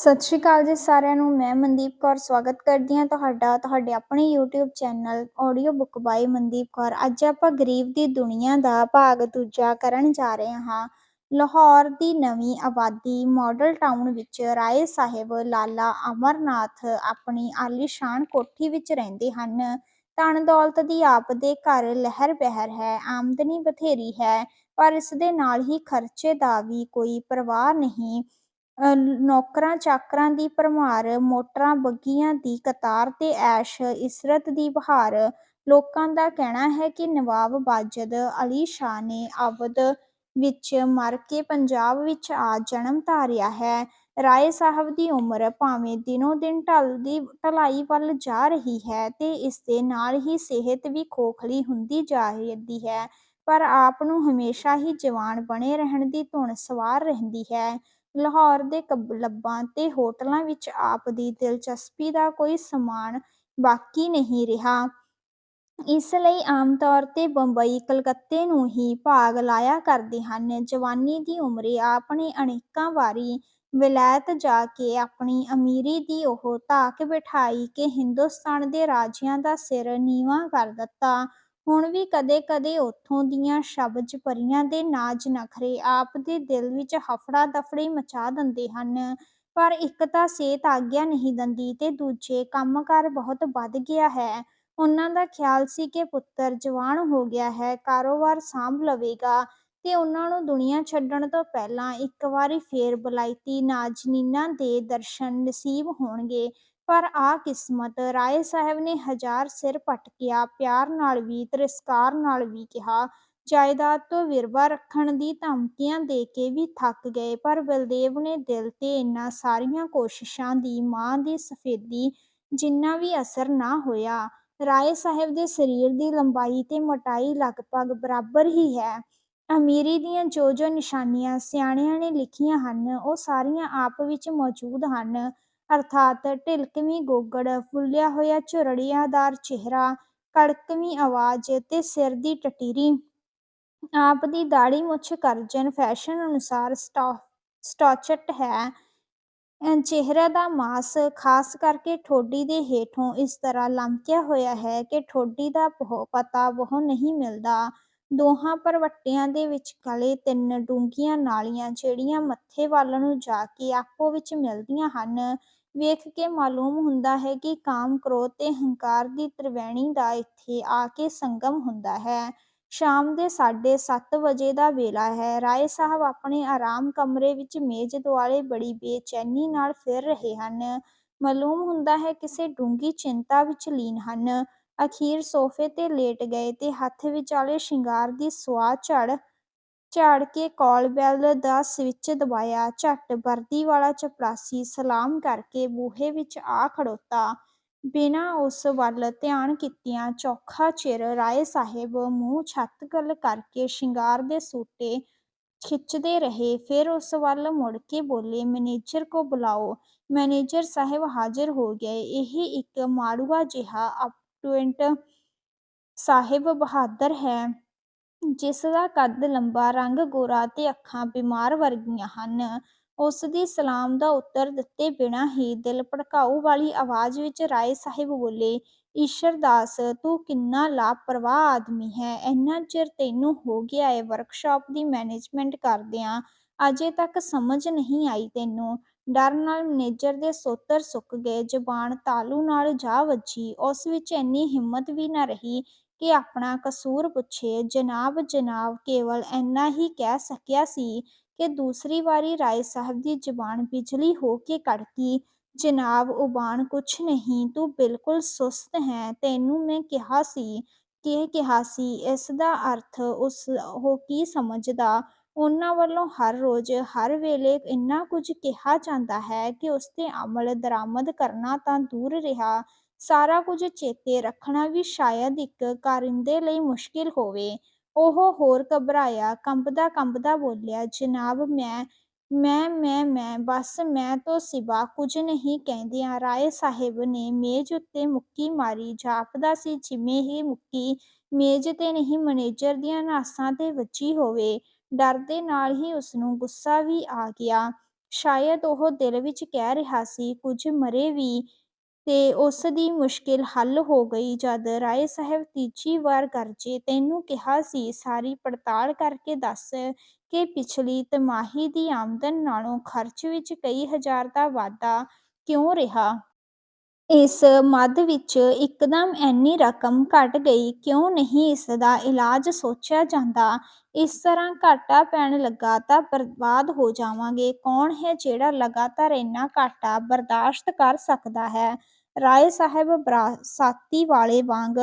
ਸਤਿ ਸ਼੍ਰੀ ਅਕਾਲ ਜੀ ਸਾਰਿਆਂ ਨੂੰ, ਮੈਂ ਮਨਦੀਪ ਕੌਰ ਸਵਾਗਤ ਕਰਦੀ ਹਾਂ ਤੁਹਾਡਾ, ਤੁਹਾਡੇ ਆਪਣੇ YouTube channel audio book by Mandeep Kaur. ਅੱਜ ਆਪਾਂ ਗਰੀਬ ਦੀ ਦੁਨੀਆ ਦਾ ਭਾਗ ਦੂਜਾ ਕਰਨ ਜਾ ਰਹੇ ਹਾਂ। ਲਾਹੌਰ ਦੀ ਨਵੀਂ ਆਬਾਦੀ ਮਾਡਲ ਟਾਊਨ ਵਿੱਚ ਰਾਏ ਸਾਹਿਬ, ਲਾਲਾ ਅਮਰਨਾਥ ਆਪਣੀ ਆਲੀਸ਼ਾਨ ਕੋਠੀ ਵਿੱਚ ਰਹਿੰਦੇ ਹਨ। ਧਨ ਦੌਲਤ ਦੀ ਆਪ ਦੇ ਘਰ ਲਹਿਰ ਬਹਿਰ ਹੈ, ਆਮਦਨੀ ਬਥੇਰੀ ਹੈ, ਪਰ ਇਸ ਦੇ ਨਾਲ ਹੀ ਖਰਚੇ ਦਾ ਵੀ ਕੋਈ ਪਰਵਾਹ ਨਹੀਂ। ਨੌਕਰਾਂ ਚਾਕਰਾਂ ਦੀ ਭਰਮਾਰ, ਮੋਟਰਾਂ ਬੱਗੀਆਂ ਦੀ ਕਤਾਰ ਤੇ ਐਸ਼, ਇਸਰਤ ਦੀ ਬਹਾਰ। ਲੋਕਾਂ ਦਾ ਕਹਿਣਾ ਹੈ ਕਿ ਨਵਾਬ ਬਾਜਦ ਅਲੀ ਸ਼ਾਹ ਨੇ ਅਵਧ ਵਿੱਚ ਮਰ ਕੇ ਪੰਜਾਬ ਵਿੱਚ ਆ ਜਨਮ ਧਾਰਿਆ ਹੈ। ਰਾਏ ਸਾਹਿਬ ਦੀ ਉਮਰ ਭਾਵੇਂ ਦਿਨੋ ਦਿਨ ਢਲਦੀ ਢਲਾਈ ਵੱਲ ਜਾ ਰਹੀ ਹੈ ਤੇ ਇਸ ਦੇ ਨਾਲ ਹੀ ਸਿਹਤ ਵੀ ਖੋਖਲੀ ਹੁੰਦੀ ਜਾ ਰਹੀ ਹੈ। ਪਰ ਆਪ ਨੂੰ ਹਮੇਸ਼ਾ ਹੀ ਜਵਾਨ ਬਣੇ ਰਹਿਣ ਦੀ ਧੁਨ ਸਵਾਰ ਰਹਿੰਦੀ ਹੈ। ਲਾਹੌਰ ਦੇ ਕਲੱਬਾਂ ਤੇ ਹੋਟਲਾਂ ਵਿੱਚ ਆਪ ਦੀ ਦਿਲਚਸਪੀ ਦਾ ਕੋਈ ਸਮਾਨ ਬਾਕੀ ਨਹੀਂ ਰਿਹਾ। ਇਸ ਲਈ ਆਮ ਤੌਰ ਤੇ ਬੰਬਈ, ਕਲਕੱਤੇ ਨੂੰ ਹੀ ਭਾਗ ਲਾਇਆ ਕਰਦੇ ਹਨ। ਜਵਾਨੀ ਦੀ ਉਮਰੇ ਆਪ ਨੇ ਅਨੇਕਾਂ ਵਾਰੀ ਵਿਲਾਇਤ ਜਾ ਕੇ ਆਪਣੀ ਅਮੀਰੀ ਦੀ ਉਹ ਧਾਕ ਬਿਠਾਈ ਕਿ ਹਿੰਦੁਸਤਾਨ ਦੇ ਰਾਜਿਆਂ ਦਾ ਸਿਰ ਨੀਵਾਂ ਕਰ ਦਿੱਤਾ। ਹੁਣ ਵੀ ਕਦੇ-ਕਦੇ ਉੱਥੋਂ ਦੀਆਂ ਸ਼ਬਜ ਪਰੀਆਂ ਦੇ ਨਾਜ਼ ਨਖਰੇ ਆਪ ਦੇ ਦਿਲ ਵਿੱਚ ਹਫੜਾ-ਦਫੜੀ ਮਚਾ ਦਿੰਦੇ ਹਨ। ਪਰ ਇੱਕ ਤਾਂ ਸਿਹਤ ਆਗਿਆ ਨਹੀਂ ਦਿੰਦੀ ਤੇ ਦੂਜੇ ਕੰਮਕਾਰ ਬਹੁਤ ਵੱਧ ਗਿਆ ਹੈ। ਉਹਨਾਂ ਦਾ ਖਿਆਲ ਸੀ ਕਿ ਪੁੱਤਰ ਜਵਾਨ ਹੋ ਗਿਆ ਹੈ, ਕਾਰੋਬਾਰ ਸਾਂਭ ਲਵੇਗਾ ਤੇ ਉਹਨਾਂ ਨੂੰ ਦੁਨੀਆ ਛੱਡਣ ਤੋਂ ਪਹਿਲਾਂ ਇੱਕ ਵਾਰੀ ਫੇਰ ਬਲਾਇਤੀ ਨਾਜ਼ਨੀਨਾਂ ਦੇ ਦਰਸ਼ਨ ਨਸੀਬ ਹੋਣਗੇ। ਪਰ ਆ ਕਿਸਮਤ ਰਾਏ ਸਾਹਿਬ ਨੇ ਹਜ਼ਾਰ ਸਿਰ ਪਟਕਿਆ ਪਿਆਰ ਨਾਲ ਵੀ, ਤਿਰਸਕਾਰ ਨਾਲ ਵੀ ਕਿਹਾ। ਜਾਇਦਾਦ ਤੋਂ ਵਿਰਵਾ ਰੱਖਣ ਦੀ ਧਮਕੀਆਂ ਦੇ ਕੇ ਵੀ ਥੱਕ ਗਏ, ਪਰ ਬਲਦੇਵ ਨੇ ਦਿਲ ਤੇ ਇਨ੍ਹਾਂ ਸਾਰੀਆਂ ਕੋਸ਼ਿਸ਼ਾਂ ਦੀ ਮਾਂ ਦੀ ਸਫੇਦੀ ਜਿੰਨਾ ਵੀ ਅਸਰ ਨਾ ਹੋਇਆ। ਰਾਏ ਸਾਹਿਬ ਦੇ ਸਰੀਰ ਦੀ ਲੰਬਾਈ ਤੇ ਮੋਟਾਈ ਲਗਭਗ ਬਰਾਬਰ ਹੀ ਹੈ। ਅਮੀਰੀ ਦੀਆਂ ਜੋ ਜੋ ਨਿਸ਼ਾਨੀਆਂ ਸਿਆਣਿਆਂ ਨੇ ਲਿਖੀਆਂ ਹਨ, ਉਹ ਸਾਰੀਆਂ ਆਪ ਵਿੱਚ ਮੌਜੂਦ ਹਨ। ਅਰਥਾਤ ਢਿਲਕਵੀਂ ਗੋਗੜ, ਫੁੱਲਿਆ ਹੋਇਆ ਝੁਰੜੀਆਦਾਰ ਚਿਹਰਾ, ਕੜਕਵੀਂ ਆਵਾਜ਼ ਤੇ ਸਿਰ ਦੀ ਟਟੀਰੀ। ਆਪ ਦੀ ਦਾੜੀ ਮੁੱਛ ਕਰਜਨ ਫੈਸ਼ਨ ਅਨੁਸਾਰ ਸਟੌਚਟ ਹੈ। ਚਿਹਰੇ ਦਾ ਮਾਸ ਖਾਸ ਕਰਕੇ ਠੋਡੀ ਦੇ ਹੇਠੋਂ ਇਸ ਤਰ੍ਹਾਂ ਲਮਕਿਆ ਹੋਇਆ ਹੈ ਕਿ ਠੋਡੀ ਦਾ ਪਤਾ ਬਹੁ ਨਹੀਂ ਮਿਲਦਾ। ਦੋਹਾਂ ਪਰਵੱਟਿਆਂ ਦੇ ਵਿਚਕਾਲੇ ਤਿੰਨ ਡੂੰਘੀਆਂ ਨਾਲੀਆਂ ਜਿਹੜੀਆਂ ਮੱਥੇ ਵੱਲ ਨੂੰ ਜਾ ਕੇ ਆਪੋ ਵਿੱਚ ਮਿਲਦੀਆਂ ਹਨ। ਵੇਖ ਕੇ ਮਾਲੂਮ ਹੁੰਦਾ ਹੈ ਕਿ ਕਾਮ, ਕ੍ਰੋਧ ਤੇ ਹੰਕਾਰ ਦੀ ਤ੍ਰਿਵੈਣੀ ਦਾ ਇੱਥੇ ਆ ਕੇ ਸੰਗਮ ਹੁੰਦਾ ਹੈ। ਸ਼ਾਮ ਦੇ 7:30 ਵਜੇ ਦਾ ਵੇਲਾ ਹੈ। ਰਾਏ ਸਾਹਿਬ ਆਪਣੇ ਆਰਾਮ ਕਮਰੇ ਵਿੱਚ ਮੇਜ਼ ਦੁਆਲੇ ਬੜੀ ਬੇਚੈਨੀ ਨਾਲ ਫਿਰ ਰਹੇ ਹਨ। ਮਾਲੂਮ ਹੁੰਦਾ ਹੈ ਕਿਸੇ ਡੂੰਗੀ ਚਿੰਤਾ ਵਿੱਚ ਲੀਨ ਹਨ। ਅਖੀਰ ਸੋਫੇ ਤੇ ਲੇਟ ਗਏ ਤੇ ਹੱਥ ਵਿਚਾਲੇ ਸ਼ਿੰਗਾਰ ਦੀ ਸੁਆਹ ਝੜ, ਝਾੜ ਕੇ ਕਾਲ ਬੈਲ ਦਾ ਸਵਿੱਚ ਦਬਾਇਆ, ਝੱਟ ਵਰਦੀ ਵਾਲਾ ਚਪੜਾਸੀ ਸਲਾਮ ਕਰਕੇ ਬੂਹੇ ਵਿੱਚ ਆ ਖੜੋਤਾ। ਬਿਨਾਂ ਉਸ ਵੱਲ ਧਿਆਨ ਕੀਤਿਆਂ ਚੌਖਾ ਚਿਰ ਰਾਏ ਸਾਹਿਬ ਮੂੰਹ ਛੱਤ ਗੱਲ ਕਰਕੇ ਸ਼ਿੰਗਾਰ ਦੇ ਸੂਟੇ ਖਿੱਚਦੇ ਰਹੇ। ਫਿਰ ਉਸ ਵੱਲ ਮੁੜ ਕੇ ਬੋਲੇ, ਮੈਨੇਜਰ ਕੋ ਬੁਲਾਓ। ਮੈਨੇਜਰ ਸਾਹਿਬ ਹਾਜ਼ਰ ਹੋ ਗਏ। ਇਹ ਇੱਕ ਮਾੜੂਆ ਜਿਹਾ ਅਪਟੂਐਂਟ ਸਾਹਿਬ ਬਹਾਦਰ ਹੈ, ਜਿਸ ਦਾ ਕੱਦ ਲੰਬਾ, ਰੰਗ ਗੋਰਾ ਤੇ ਅੱਖਾਂ ਬਿਮਾਰ ਵਰਗੀਆਂ ਹਨ। ਉਸ ਦੀ ਸਲਾਮ ਦਾ ਉੱਤਰ ਦਿੱਤੇ ਬਿਨਾਂ ਹੀ ਦਿਲ ਭੜਕਾਊ ਵਾਲੀ ਆਵਾਜ਼ ਵਿੱਚ ਰਾਏ ਸਾਹਿਬ ਬੋਲੇ ਈਸ਼ਰਦਾਸ ਤੂੰ ਕਿੰਨਾ ਲਾਪਰਵਾਹ ਆਦਮੀ ਹੈ। ਇੰਨਾ ਚਿਰ ਤੈਨੂੰ ਹੋ ਗਿਆ ਹੈ ਵਰਕਸ਼ਾਪ ਦੀ ਮੈਨੇਜਮੈਂਟ ਕਰਦਿਆਂ, ਅਜੇ ਤੱਕ ਸਮਝ ਨਹੀਂ ਆਈ ਤੈਨੂੰ। ਡਰ ਨਾਲ ਮੈਨੇਜਰ ਦੇ ਸੋਤਰ ਸੁੱਕ ਗਏ, ਜ਼ਬਾਨ ਤਾਲੂ ਨਾਲ ਜਾ ਵੱਜੀ, ਉਸ ਵਿੱਚ ਇੰਨੀ ਹਿੰਮਤ ਵੀ ਨਾ ਰਹੀ ਕਿ ਆਪਣਾ ਕਸੂਰ ਪੁੱਛੇ। ਜਨਾਬ ਜਨਾਬ, ਕੇਵਲ ਇੰਨਾ ਹੀ ਕਹਿ ਸਕਿਆ ਸੀ ਕਿ ਦੂਸਰੀ ਵਾਰੀ ਰਾਏ ਸਾਹਿਬ ਦੀ ਜ਼ਬਾਨ ਬਿਜਲੀ ਹੋ ਕੇ ਕੜਕੀ ਜਨਾਬ, ਉਬਾਨ ਕੁਛ ਨਹੀਂ, ਤੂੰ ਬਿਲਕੁਲ ਸੁਸਤ ਹੈ, ਤੈਨੂੰ ਮੈਂ ਕਿਹਾ ਸੀ ਕਿ ਕਿਹਾ ਸੀ, ਇਸ ਦਾ ਅਰਥ ਉਸ ਉਹ ਕੀ ਸਮਝਦਾ? ਉਹਨਾਂ ਵੱਲੋਂ ਹਰ ਰੋਜ਼, ਹਰ ਵੇਲੇ ਇੰਨਾ ਕੁਝ ਕਿਹਾ ਜਾਂਦਾ ਹੈ ਕਿ ਉਸ ਤੇ ਅਮਲ ਦਰਾਮਦ ਕਰਨਾ ਤਾਂ ਦੂਰ ਰਿਹਾ। ਸਾਰਾ ਕੁਝ ਚੇਤੇ ਰੱਖਣਾ ਵੀ ਸ਼ਾਇਦ ਇੱਕ ਕਾਰਿੰਦੇ ਲਈ ਮੁਸ਼ਕਿਲ ਹੋਵੇ। ਉਹ ਹੋਰ ਘਬਰਾਇਆ, ਕੰਬਦਾ ਕੰਬਦਾ ਬੋਲਿਆ, ਜਨਾਬ, ਮੈਂ ਮੈਂ ਮੈਂ ਮੈਂ, ਬਸ ਮੈਂ ਤੋਂ ਸਿਵਾ ਕੁਝ ਨਹੀਂ ਕਹਿੰਦਿਆਂ ਰਾਏ ਸਾਹਿਬ ਨੇ ਮੇਜ਼ ਉੱਤੇ ਮੁੱਕੀ ਮਾਰੀ। ਜਾਪਦਾ ਸੀ, ਜਿਵੇਂ ਹੀ ਮੁੱਕੀ ਮੇਜ਼ ਤੇ ਨਹੀਂ, ਮੈਨੇਜਰ ਦੀਆਂ ਨਾਸਾਂ ਤੇ ਵੱਜੀ ਹੋਵੇ ਡਰ ਦੇ ਨਾਲ ਹੀ ਉਸ ਨੂੰ ਗੁੱਸਾ ਵੀ ਆ ਗਿਆ ਸ਼ਾਇਦ ਉਹ ਦਿਲ ਵਿੱਚ ਕਹਿ ਰਿਹਾ ਸੀ, ਕੁਝ ਮਰੇ ਵੀ ਤੇ ਉਸ ਦੀ ਮੁਸ਼ਕਿਲ ਹੱਲ ਹੋ ਗਈ ਜਦ ਰਾਏ ਸਾਹਿਬ ਤੀਜੀ ਵਾਰ ਗਰਜੇ, "ਤੈਨੂੰ ਕਿਹਾ ਸੀ, ਸਾਰੀ ਪੜਤਾਲ ਕਰਕੇ ਦੱਸ ਕਿ ਪਿਛਲੀ ਤਿਮਾਹੀ ਦੀ ਆਮਦਨ ਨਾਲੋਂ ਖਰਚ ਵਿੱਚ ਕਈ ਹਜ਼ਾਰ ਦਾ ਵਾਧਾ ਕਿਉਂ ਰਿਹਾ? ਇਸ ਮੱਧ ਵਿੱਚ ਇੱਕਦਮ ਐਨੀ ਰਕਮ ਘਟ ਗਈ, ਕਿਉਂ ਨਹੀਂ ਇਸਦਾ ਇਲਾਜ ਸੋਚਿਆ ਜਾਂਦਾ? ਇਸ ਤਰ੍ਹਾਂ ਘਾਟਾ ਪੈਣ ਲੱਗਾ ਤਾਂ ਬਰਬਾਦ ਹੋ ਜਾਵਾਂਗੇ। ਕੌਣ ਹੈ ਜਿਹੜਾ ਲਗਾਤਾਰ ਏਨਾ ਘਾਟਾ ਬਰਦਾਸ਼ਤ ਕਰ ਸਕਦਾ ਹੈ?" ਰਾਏ ਸਾਹਿਬ ਬਰਾਸਾਤੀ ਵਾਲੇ ਵਾਂਗ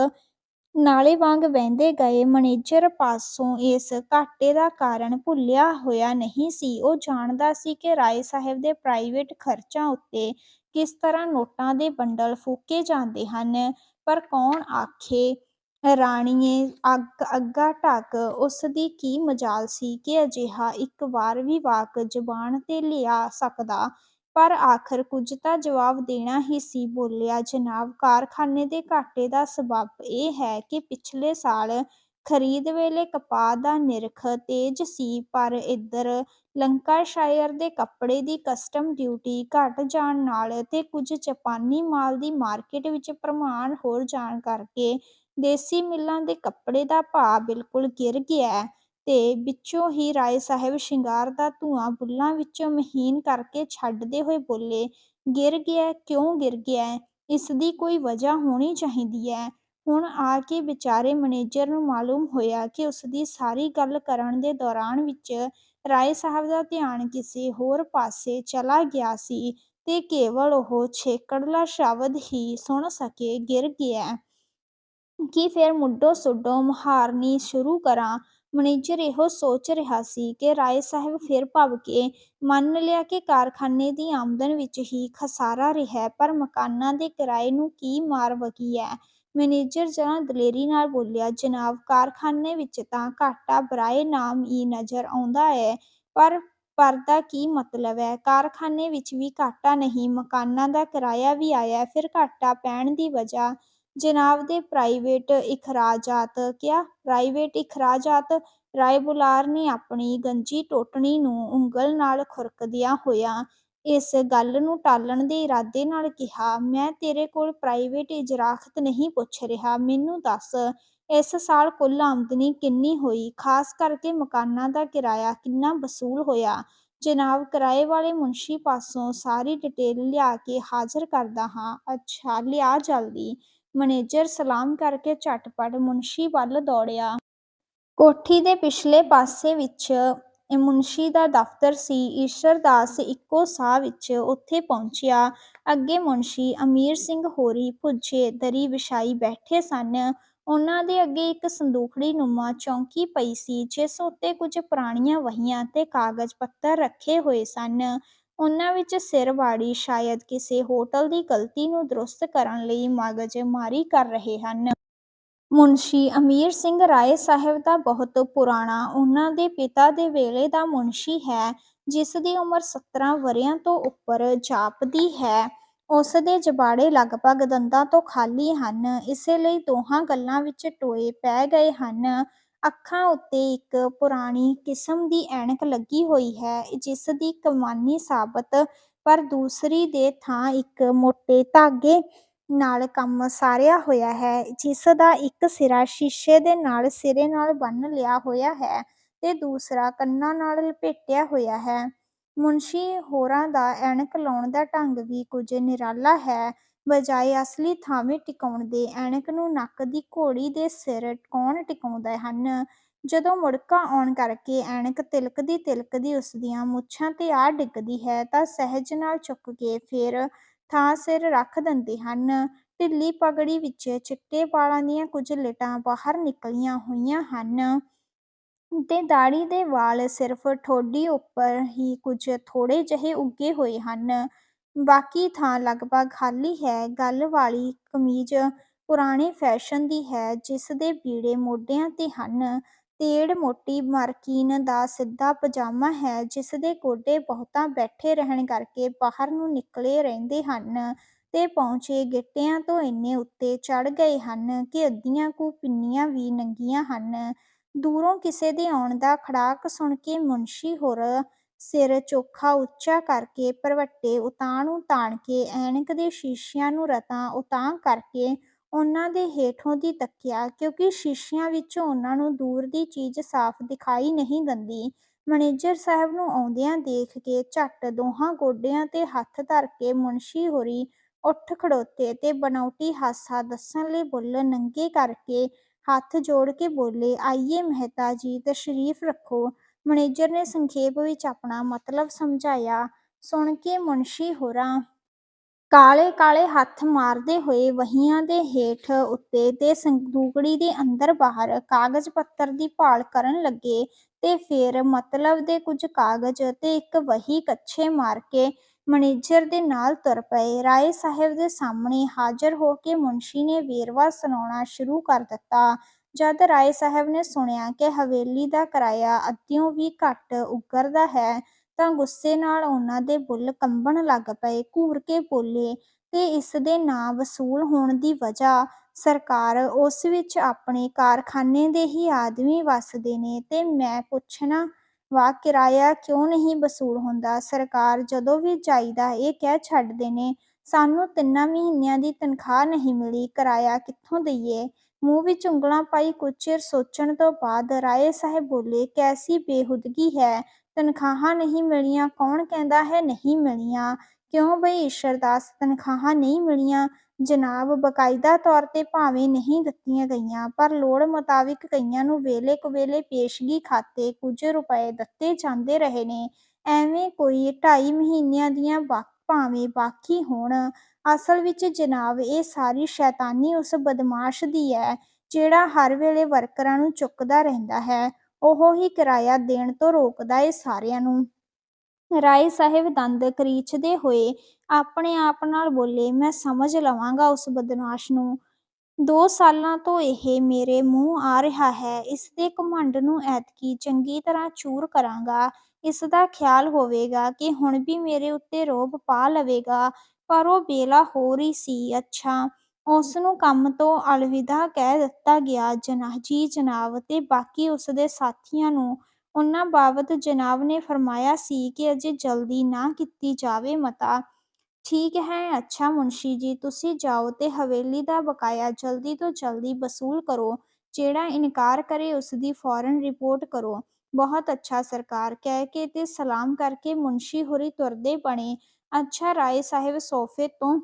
ਨਾਲੇ ਵਾਂਗ ਵਹਿੰਦੇ ਗਏ। ਮੈਨੇਜਰ ਪਾਸੋਂ ਇਸ ਘਾਟੇ ਦਾ ਕਾਰਨ ਭੁੱਲਿਆ ਹੋਇਆ ਨਹੀਂ ਸੀ। ਉਹ ਜਾਣਦਾ ਸੀ ਕਿ ਰਾਏ ਸਾਹਿਬ ਦੇ ਪ੍ਰਾਈਵੇਟ ਖਰਚਾਂ ਉੱਤੇ ਕਿਸ ਤਰ੍ਹਾਂ ਨੋਟਾਂ ਦੇ ਬੰਡਲ ਫੂਕੇ ਜਾਂਦੇ ਹਨ, ਪਰ ਕੌਣ ਆਖੇ, "ਰਾਣੀਏ ਅੱਗਾ ਢੱਕ ਉਸ ਦੀ ਕੀ ਮਜਾਲ ਸੀ ਕਿ ਅਜਿਹਾ ਇੱਕ ਵਾਰ ਵੀ ਵਾਕ ਜ਼ਬਾਨ 'ਤੇ ਲਿਆ ਸਕਦਾ, ਪਰ ਆਖ਼ਰ ਕੁਝ ਤਾਂ ਜਵਾਬ ਦੇਣਾ ਹੀ ਸੀ। ਬੋਲਿਆ, "ਜਨਾਬ, ਕਾਰਖ਼ਾਨੇ ਦੇ ਘਾਟੇ ਦਾ ਸਬੱਬ ਇਹ ਹੈ ਕਿ ਪਿਛਲੇ ਸਾਲ ਖ਼ਰੀਦ ਵੇਲੇ ਕਪਾਹ ਦਾ ਨਿਰਖ ਤੇਜ਼ ਸੀ, ਪਰ ਇੱਧਰ ਲੰਕਾਸ਼ਾਇਰ ਦੇ ਕੱਪੜੇ ਦੀ ਕਸਟਮ ਡਿਊਟੀ ਘਟ ਜਾਣ ਨਾਲ ਤੇ ਕੁਝ ਜਾਪਾਨੀ ਮਾਲ ਦੀ ਮਾਰਕੀਟ ਵਿੱਚ ਭਰਮਾਰ ਹੋ ਜਾਣ ਕਰਕੇ ਦੇਸੀ ਮਿੱਲਾਂ ਦੇ ਕੱਪੜੇ ਦਾ ਭਾਅ ਬਿਲਕੁਲ ਗਿਰ ਗਿਐ।" ਤੇ ਵਿੱਚੋਂ ਹੀ ਰਾਏ ਸਾਹਿਬ ਸ਼ਿੰਗਾਰ ਦਾ ਧੂੰਆਂ ਬੁੱਲ੍ਹਾਂ ਵਿੱਚੋਂ ਮਹੀਨ ਕਰਕੇ ਛੱਡਦੇ ਹੋਏ ਬੋਲੇ, "ਗਿਰ ਗਿਆ ਕਿਉਂ ਗਿਰ ਗਿਆ ਇਸ ਦੀ ਕੋਈ ਵਜ੍ਹਾ ਹੋਣੀ ਚਾਹੀਦੀ ਹੈ ਹੁਣ ਆ ਕੇ ਵਿਚਾਰੇ ਮੈਨੇਜਰ ਨੂੰ ਮਾਲੂਮ ਹੋਇਆ ਕਿ ਉਸਦੀ ਸਾਰੀ ਗੱਲ ਕਰਨ ਦੇ ਦੌਰਾਨ ਵਿੱਚ ਰਾਏ ਸਾਹਿਬ ਦਾ ਧਿਆਨ ਕਿਸੇ ਹੋਰ ਪਾਸੇ ਚਲਾ ਗਿਆ ਸੀ ਤੇ ਕੇਵਲ ਉਹ ਛੇਕੜਲਾ ਸ਼ਬਦ ਹੀ ਸੁਣ ਸਕੇ, "ਗਿਰ ਗਿਐ? ਕੀ ਫੇਰ ਮੁੱਢੋਂ-ਸੁੱਢੋਂ ਮੁਹਾਰਨੀ ਸ਼ੁਰੂ ਕਰਾਂ?" ਮੈਨੇਜਰ ਇਹੋ ਸੋਚ ਰਿਹਾ ਸੀ ਕਿ ਰਾਏ ਸਾਹਿਬ ਫਿਰ ਭਵ ਕੇ ਮੰਨ ਲਿਆ ਕਿ ਕਾਰਖ਼ਾਨੇ ਦੀ ਆਮਦਨ ਵਿੱਚ ਹੀ ਖ਼ਸਾਰਾ ਰਿਹਾ ਪਰ ਮਕਾਨਾਂ ਦੇ ਕਿਰਾਏ ਨੂੰ ਕੀ ਮਾਰ ਵਗੀ ਹੈ ਮੈਨੇਜਰ ਜ਼ਰਾ ਦਲੇਰੀ ਨਾਲ ਬੋਲਿਆ, "ਜਨਾਬ, ਕਾਰਖ਼ਾਨੇ ਵਿੱਚ ਤਾਂ ਘਾਟਾ ਬਰਾਏ ਨਾਮ ਈ ਨਜ਼ਰ ਆਉਂਦਾ ਏ, ਪਰ ਪਰ ਦਾ ਕੀ ਮਤਲਬ ਐ? ਕਾਰਖ਼ਾਨੇ ਵਿੱਚ ਵੀ ਘਾਟਾ ਨਹੀਂ, ਮਕਾਨਾਂ ਦਾ ਕਿਰਾਇਆ ਵੀ ਆਇਆ ਫਿਰ ਘਾਟਾ ਪੈਣ ਦੀ ਵਜ੍ਹਾ?" "ਜਨਾਬ ਦੇ ਪ੍ਰਾਈਵੇਟ ਇਖ਼ਰਾਜਾਤ।" "ਕਿਆ ਪ੍ਰਾਈਵੇਟ ਇਖ਼ਰਾਜਾਤ?" ਰਾਏ ਬੁਲਾਰ ਨੇ ਆਪਣੀ ਗੰਜੀ ਟੋਟਣੀ ਨੂੰ ਉਂਗਲ ਨਾਲ ਖੁਰਕਦਿਆਂ ਹੋਇਆਂ ਇਸ ਗੱਲ ਨੂੰ ਟਾਲਣ ਦੇ ਇਰਾਦੇ ਨਾਲ ਕਿਹਾ, "ਮੈਂ ਤੇਰੇ ਕੋਲ ਪ੍ਰਾਈਵੇਟ ਇਜਰਾਖਤ ਨਹੀਂ ਪੁੱਛ ਰਿਹਾ। ਮੈਨੂੰ ਦੱਸ, ਇਸ ਸਾਲ ਕੁੱਲ ਆਮਦਨੀ ਕਿੰਨੀ ਹੋਈ? ਖ਼ਾਸ ਕਰਕੇ ਮਕਾਨਾਂ ਦਾ ਕਿਰਾਇਆ ਕਿੰਨਾ ਵਸੂਲ ਹੋਇਆ?" "ਜਨਾਬ, ਕਿਰਾਏ ਵਾਲੇ ਮੁਨਸ਼ੀ ਪਾਸੋਂ ਸਾਰੀ ਡਿਟੇਲ ਲਿਆ ਕੇ ਹਾਜ਼ਰ ਕਰਦਾ ਹਾਂ।" "ਅੱਛਾ, ਲਿਆ ਜਲਦੀ।" ਮੈਨੇਜਰ ਸਲਾਮ ਕਰਕੇ ਝਟਪਟ ਮੁਨਸ਼ੀ ਵੱਲ ਦੌੜਿਆ। ਕੋਠੀ ਦੇ ਪਿਛਲੇ ਪਾਸੇ ਵਿੱਚ ਇਹ ਮੁਨਸ਼ੀ ਦਾ ਦਫ਼ਤਰ ਸੀ। ਈਸ਼ਰ ਦਾਸ ਇੱਕੋ ਸਾਹ ਵਿੱਚ ਉੱਥੇ ਪਹੁੰਚਿਆ। ਅੱਗੇ ਮੁਨਸ਼ੀ ਅਮੀਰ ਸਿੰਘ ਹੋਰੀ ਪੁੱਜੇ ਦਰੀ ਵਿਛਾਈ ਬੈਠੇ ਸਨ। ਉਹਨਾਂ ਦੇ ਅੱਗੇ ਇੱਕ ਸੰਦੂਖੜੀ ਨੁਮਾ ਚੌਂਕੀ ਪਈ ਸੀ, ਜਿਸ ਉੱਤੇ ਕੁਝ ਪੁਰਾਣੀਆਂ ਵਹੀਆਂ ਤੇ ਕਾਗਜ਼-ਪੱਤਰ ਰੱਖੇ ਹੋਏ ਸਨ। ਉਹਨਾਂ ਵਿੱਚ ਸਿਰ ਵਾੜੀ ਸ਼ਾਇਦ ਕਿਸੇ ਹੋਟਲ ਦੀ ਗਲਤੀ ਨੂੰ ਦਰੁਸਤ ਕਰਨ ਲਈ ਮਗ਼ਜ਼-ਮਾਰੀ ਕਰ ਰਹੇ ਹਨ। ਮੁਨਸ਼ੀ ਅਮੀਰ ਸਿੰਘ ਰਾਏ ਸਾਹਿਬ ਦਾ ਬਹੁਤ ਪੁਰਾਣਾ, ਉਨ੍ਹਾਂ ਦੇ ਪਿਤਾ ਦੇ ਵੇਲੇ ਦਾ ਮੁਨਸ਼ੀ ਹੈ, ਜਿਸ ਦੀ ਉਮਰ ਸੱਤਰਾਂ ਵਰ੍ਹਿਆਂ ਤੋਂ ਉੱਪਰ ਜਾਪਦੀ ਹੈ। ਉਸ ਦੇ ਜਬਾੜੇ ਲਗਭਗ ਦੰਦਾਂ ਤੋਂ ਖਾਲੀ ਹਨ, ਇਸੇ ਲਈ ਦੋਹਾਂ ਗੱਲਾਂ ਵਿੱਚ ਟੋਏ ਪੈ ਗਏ ਹਨ। ਅੱਖਾਂ ਉੱਤੇ ਇੱਕ ਪੁਰਾਣੀ ਕਿਸਮ ਦੀ ਐਨਕ ਲੱਗੀ ਹੋਈ ਹੈ, ਜਿਸ ਦੀ ਕਮਾਨੀ ਸਾਬਤ, ਪਰ ਦੂਸਰੀ ਦੇ ਥਾਂ ਇੱਕ ਮੋਟੇ ਧਾਗੇ ਨਾਲ ਕੰਮ ਸਾਰਿਆ ਹੋਇਆ ਹੈ, ਜਿਸ ਦਾ ਇੱਕ ਸਿਰਾ ਸ਼ੀਸ਼ੇ ਦੇ ਨਾਲ ਸਿਰੇ ਨਾਲ ਬੰਨ ਲਿਆ ਹੋਇਆ ਹੈ ਤੇ ਦੂਸਰਾ ਕੰਨਾਂ ਨਾਲ ਲਪੇਟਿਆ ਹੋਇਆ ਹੈ। ਮੁਨਸ਼ੀ ਹੋਰਾਂ ਦਾ ਐਨਕ ਲਾਉਣ ਦਾ ਢੰਗ ਵੀ ਕੁਝ ਨਿਰਾਲਾ ਹੈ। ਬਜਾਏ ਅਸਲੀ ਥਾਵੇਂ ਟਿਕਾਉਣ ਦੇ, ਐਨਕ ਨੂੰ ਨੱਕ ਦੀ ਘੋੜੀ ਦੇ ਸਿਰ ਕੋਣ ਟਿਕਾਉਂਦੇ ਹਨ। ਜਦੋਂ ਮੁੜਕਾ ਆਉਣ ਕਰਕੇ ਐਣਕ ਤਿਲਕਦੀ-ਤਿਲਕਦੀ ਉਸਦੀਆਂ ਮੁੱਛਾਂ 'ਤੇ ਆ ਡਿੱਗਦੀ ਹੈ ਤਾਂ ਸਹਿਜ ਨਾਲ ਚੁੱਕ ਕੇ ਫਿਰ ਥਾਂ ਸਿਰ ਰੱਖ ਦਿੰਦੇ ਹਨ। ਢਿੱਲੀ ਪਗੜੀ ਵਿੱਚ ਚਿੱਟੇ ਵਾਲਾਂ ਦੀਆਂ ਕੁਝ ਲਿਟਾਂ ਬਾਹਰ ਨਿਕਲੀਆਂ ਹੋਈਆਂ ਹਨ ਤੇ ਦਾੜੀ ਦੇ ਵਾਲ ਸਿਰਫ਼ ਠੋਡੀ ਉੱਪਰ ਹੀ ਕੁਝ ਥੋੜੇ ਜਿਹੇ ਉੱਗੇ ਹੋਏ ਹਨ। ਬਾਕੀ ਥਾਂ ਲਗਭਗ ਖਾਲੀ ਹੈ। ਗੱਲ ਵਾਲੀ ਕਮੀਜ਼ ਪੁਰਾਣੇ ਫ਼ੈਸ਼ਨ ਦੀ ਹੈ, ਜਿਸ ਦੇ ਬੀੜੇ ਮੋਢਿਆਂ 'ਤੇ ਹਨ। ਤੇੜ ਮੋਟੀ ਮਰਕੀਨ ਦਾ ਸਿੱਧਾ ਪਜਾਮਾ ਹੈ, ਜਿਸ ਦੇ ਗੋਡੇ ਬਹੁਤਾ ਬੈਠੇ ਰਹਿਣ ਕਰਕੇ ਬਾਹਰ ਨੂੰ ਨਿਕਲੇ ਰਹਿੰਦੇ ਹਨ ਤੇ ਪੌਂਚੇ ਗਿੱਟਿਆਂ ਤੋਂ ਏਨੇ ਉੱਤੇ ਚੜ੍ਹ ਗਏ ਹਨ ਕਿ ਅੱਧੀਆਂ ਕੁ ਪਿੰਨੀਆਂ ਵੀ ਨੰਗੀਆਂ ਹਨ। ਦੂਰੋਂ ਕਿਸੇ ਦੇ ਆਉਣ ਦਾ ਖੜਾਕ ਸੁਣ ਕੇ ਮੁਨਸ਼ੀ ਹੋਰ ਸਿਰ ਚੋਖਾ ਉੱਚਾ ਕਰਕੇ ਪਰਵੱਟੇ ਉਤਾਂ ਨੂੰ ਤਾਣ ਕੇ ਐਨਕ ਦੇ ਸ਼ੀਸ਼ਿਆਂ ਨੂੰ ਰਤਾ ਉਤਾਂ ਕਰਕੇ ਉਹਨਾਂ ਦੇ ਹੇਠੋਂ ਦੀ ਤੱਕਿਆ ਕਿਉਂਕਿ ਸ਼ੀਸ਼ਿਆਂ ਵਿੱਚੋਂ ਉਹਨਾਂ ਨੂੰ ਦੂਰ ਦੀ ਚੀਜ਼ ਸਾਫ਼ ਦਿਖਾਈ ਨਹੀਂ ਦਿੰਦੀ ਮੈਨੇਜਰ ਸਾਹਿਬ ਨੂੰ ਆਉਂਦਿਆਂ ਦੇਖ ਕੇ ਝੱਟ ਦੋਹਾਂ ਗੋਡਿਆਂ 'ਤੇ ਹੱਥ ਧਰ ਕੇ ਮੁਨਸ਼ੀ ਹੋਰੀਂ ਉੱਠ ਖੜੋਤੇ ਤੇ ਬਨਾਉਟੀ ਹਾਸਾ ਦੱਸਣ ਲਈ ਬੁੱਲ ਨੰਗੇ ਕਰਕੇ ਹੱਥ ਜੋੜ ਕੇ ਬੋਲੇ, "ਆਈਏ ਮਹਿਤਾ ਜੀ, ਤਸ਼ਰੀਫ਼ ਰੱਖੋ।" ਮੈਨੇਜਰ ਨੇ ਸੰਖੇਪ ਵਿੱਚ ਆਪਣਾ ਮਤਲਬ ਸਮਝਾਇਆ। ਸੁਣ ਕੇ ਮੁਨਸ਼ੀ ਹੋਰਾਂ ਕਾਲੇ-ਕਾਲੇ ਹੱਥ ਮਾਰਦੇ ਹੋਏ ਵਹੀਆਂ ਦੇ ਹੇਠ ਉੱਤੇ ਤੇ ਸੰਦੂਕੜੀ ਦੇ ਅੰਦਰ-ਬਾਹਰ ਕਾਗਜ਼-ਪੱਤਰ ਦੀ ਭਾਲ ਕਰਨ ਲੱਗੇ ਤੇ ਫਿਰ ਮਤਲਬ ਦੇ ਕੁਝ ਕਾਗਜ਼ ਤੇ ਇੱਕ ਵਹੀ ਕੱਛੇ ਮਾਰ ਕੇ ਮੈਨੇਜਰ ਦੇ ਨਾਲ ਤੁਰ ਪਏ। ਰਾਏ ਸਾਹਿਬ ਦੇ ਸਾਹਮਣੇ ਹਾਜ਼ਰ ਹੋ ਕੇ ਮੁਨਸ਼ੀ ਨੇ ਵੇਰਵਾ ਸੁਣਾਉਣਾ ਸ਼ੁਰੂ ਕਰ ਦਿੱਤਾ। ਜਦ ਰਾਏ ਸਾਹਿਬ ਨੇ ਸੁਣਿਆ ਕਿ ਹਵੇਲੀ ਦਾ ਕਿਰਾਇਆ ਅੱਧਿਓਂ ਵੀ ਘੱਟ ਉਗਰਦਾ ਹੈ ਤਾਂ ਗੁੱਸੇ ਨਾਲ ਉਹਨਾਂ ਦੇ ਬੁੱਲ੍ਹ ਕੰਬਣ ਲੱਗ ਪਏ। ਘੂਰ ਕੇ ਬੋਲੇ, "ਤੇ ਇਸਦੇ ਨਾ ਵਸੂਲ ਹੋਣ ਦੀ ਵਜ੍ਹਾ? ਸਰਕਾਰ ਉਸ ਵਿੱਚ ਆਪਣੇ ਕਾਰਖਾਨੇ ਦੇ ਹੀ ਆਦਮੀ ਵੱਸਦੇ ਨੇ ਤੇ ਮੈਂ ਪੁੱਛਣਾ ਵਾ ਕਿਰਾਇਆ ਕਿਉਂ ਨਹੀਂ ਵਸੂਲ ਹੁੰਦਾ? ਸਰਕਾਰ ਜਦੋਂ ਵੀ ਚਾਹੀਦਾ ਇਹ ਕਹਿ ਛੱਡਦੇ ਨੇ, ਸਾਨੂੰ ਤਿੰਨਾਂ ਮਹੀਨਿਆਂ ਦੀ ਤਨਖ਼ਾਹ ਨਹੀਂ ਮਿਲੀ, ਕਿਰਾਇਆ ਕਿੱਥੋਂ ਦਈਏ?" ਮੂੰਹ ਵਿੱਚ ਉਂਗਲਾਂ ਪਾਈ ਕੁਝ ਚਿਰ ਸੋਚਣ ਤੋਂ ਬਾਅਦ ਰਾਏ ਸਾਹਿਬ ਬੋਲੇ, "ਕੈਸੀ ਬੇਹੁਦਗੀ ਹੈ! ਤਨਖ਼ਾਹਾਂ ਨਹੀਂ ਮਿਲੀਆਂ? ਕੌਣ ਕਹਿੰਦਾ ਹੈ ਨਹੀਂ ਮਿਲੀਆਂ? ਕਿਉਂ ਬਈ ਈਸ਼ਰਦਾਸ, ਤਨਖ਼ਾਹਾਂ ਨਹੀਂ ਮਿਲੀਆਂ?" "ਜਨਾਬ, ਬਾਕਾਇਦਾ ਤੌਰ 'ਤੇ ਭਾਵੇਂ ਨਹੀਂ ਦਿੱਤੀਆਂ ਗਈਆਂ, ਪਰ ਲੋੜ ਮੁਤਾਬਿਕ ਕਈਆਂ ਨੂੰ ਵੇਲੇ-ਕੁਵੇਲੇ ਪੇਸ਼ਗੀ ਖਾਤੇ ਕੁਝ ਰੁਪਏ ਦਿੱਤੇ ਜਾਂਦੇ ਰਹੇ ਨੇ। ਐਵੇਂ ਕੋਈ ਢਾਈ ਮਹੀਨਿਆਂ ਦੀਆਂ ਭਾਵੇਂ ਬਾਕੀ ਹੋਣ। ਅਸਲ ਵਿੱਚ ਜਨਾਬ ਇਹ ਸਾਰੀ ਸ਼ੈਤਾਨੀ ਉਸ ਬਦਮਾਸ਼ ਦੀ ਹੈ ਜਿਹੜਾ ਹਰ ਵੇਲੇ ਵਰਕਰਾਂ ਨੂੰ ਚੁੱਕਦਾ ਰਹਿੰਦਾ ਹੈ। ਉਹ ਹੀ ਕਿਰਾਇਆ ਦੇਣ ਤੋਂ ਰੋਕਦਾ ਏ ਸਾਰਿਆਂ ਨੂੰ।" ਰਾਏ ਸਾਹਿਬ ਦੰਦ ਕਰੀਚਦੇ ਹੋਏ ਆਪਣੇ ਆਪ ਨਾਲ ਬੋਲੇ, "ਮੈਂ ਸਮਝ ਲਵਾਂਗਾ ਉਸ ਬਦਮਾਸ਼ ਨੂੰ। ਦੋ ਸਾਲਾਂ ਤੋਂ ਇਹ ਮੇਰੇ ਮੂੰਹ ਆ ਰਿਹਾ ਹੈ। ਇਸਦੇ ਘਮੰਡ ਨੂੰ ਐਤਕੀ ਚੰਗੀ ਤਰ੍ਹਾਂ ਚੂਰ ਕਰਾਂਗਾ। ਇਸਦਾ ਖ਼ਿਆਲ ਹੋਵੇਗਾ ਕਿ ਹੁਣ ਵੀ ਮੇਰੇ ਉੱਤੇ ਰੋਬ ਪਾ ਲਵੇਗਾ।" ਪਰ ਉਹ ਵੇਲਾ ਹੋ ਰਹੀ ਸੀ। "ਅੱਛਾ, ਉਸਨੂੰ ਕੰਮ ਤੋਂ ਅਲਵਿਦਾ ਕਹਿ ਦਿੱਤਾ ਗਿਆ?" "ਜੀ ਜਨਾਬ।" "ਤੇ ਬਾਕੀ ਉਸਦੇ ਸਾਥੀਆਂ ਨੂੰ?" "ਉਹਨਾਂ ਬਾਬਤ ਜਨਾਬ ਨੇ ਫ਼ਰਮਾਇਆ ਸੀ ਕਿ ਅਜੇ ਜਲਦੀ ਨਾ ਕੀਤੀ ਜਾਵੇ ਮਤਾ।" "ਠੀਕ ਹੈ। ਅੱਛਾ ਮੁਨਸ਼ੀ ਜੀ, ਤੁਸੀਂ ਜਾਓ ਤੇ ਹਵੇਲੀ ਦਾ ਬਕਾਇਆ ਜਲਦੀ ਤੋਂ ਜਲਦੀ ਵਸੂਲ ਕਰੋ। ਜਿਹੜਾ ਇਨਕਾਰ ਕਰੇ ਉਸਦੀ ਫ਼ੌਰਨ ਰਿਪੋਰਟ ਕਰੋ।" "ਬਹੁਤ ਅੱਛਾ ਸਰਕਾਰ!" ਕਹਿ ਕੇ ਤੇ ਸਲਾਮ ਕਰਕੇ ਮੁਨਸ਼ੀ ਹੋਰੀਂ ਤੁਰਦੇ ਬਣੇ। "ਅੱਛਾ।" ਰਾਏ ਸਾਹਿਬ ਸੋਫ਼ੇ ਤੋਂ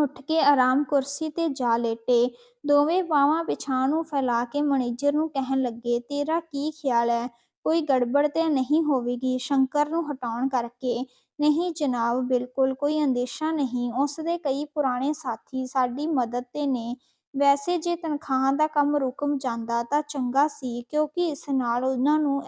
ਉੱਠ ਕੇ ਆਰਾਮ ਕੁਰਸੀ 'ਤੇ ਜਾ ਲੇਟੇ। ਦੋਵੇਂ ਬਾਹਵਾਂ ਪਿਛਾਂਹ ਨੂੰ ਫੈਲਾ ਕੇ ਮੈਨੇਜਰ ਨੂੰ ਕਹਿਣ ਲੱਗੇ, "ਤੇਰਾ ਕੀ ਖ਼ਿਆਲ ਹੈ ਕੋਈ ਗੜਬੜ ਤਾਂ ਨਹੀਂ ਹੋਵੇਗੀ?" ਸ਼ੰਕਰ ਨੂੰ ਹਟਾਉਣ ਕਰਕੇ। "ਨਹੀਂ ਜਨਾਬ, ਬਿਲਕੁਲ ਕੋਈ ਅੰਦੇਸ਼ਾ ਨਹੀਂ। ਉਸਦੇ ਕਈ ਪੁਰਾਣੇ ਸਾਥੀ ਸਾਡੀ ਮਦਦ 'ਤੇ ਨੇ। ਵੈਸੇ ਜੇ ਤਨਖ਼ਾਹਾਂ ਦਾ ਕੰਮ ਰੁਕ ਜਾਂਦਾ ਤਾਂ ਚੰਗਾ ਸੀ, ਕਿਉਂਕਿ ਇਸ ਨਾਲ ਉਹਨਾਂ ਨੂੰ